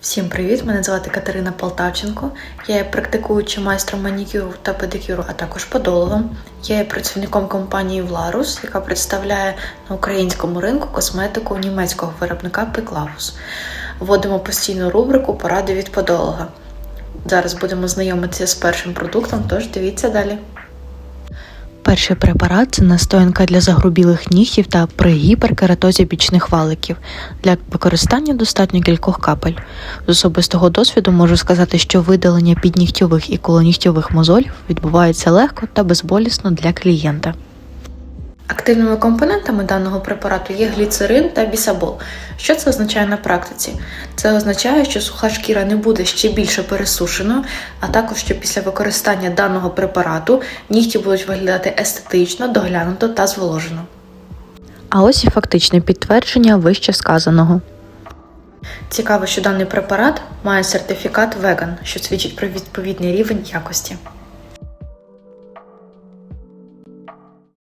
Всім привіт! Мене звати Катерина Полтавченко. Я є практикуючим майстром манікюру та педикюру, а також подологом. Я є працівником компанії Вларус, яка представляє на українському ринку косметику німецького виробника Пеклавус. Вводимо постійну рубрику Поради від подолога. Зараз будемо знайомитися з першим продуктом, тож дивіться далі. Перший препарат це настоянка для загрубілих нігтів та при гіперкератозі бічних валиків. Для використання достатньо кількох капель. З особистого досвіду можу сказати, що видалення піднігтьових і колонігтьових мозолів відбувається легко та безболісно для клієнта. Активними компонентами даного препарату є гліцерин та бісабол. Що це означає на практиці? Це означає, що суха шкіра не буде ще більше пересушеною, а також що після використання даного препарату нігті будуть виглядати естетично, доглянуто та зволожено. А ось і фактичне підтвердження вище сказаного. Цікаво, що даний препарат має сертифікат веган, що свідчить про відповідний рівень якості.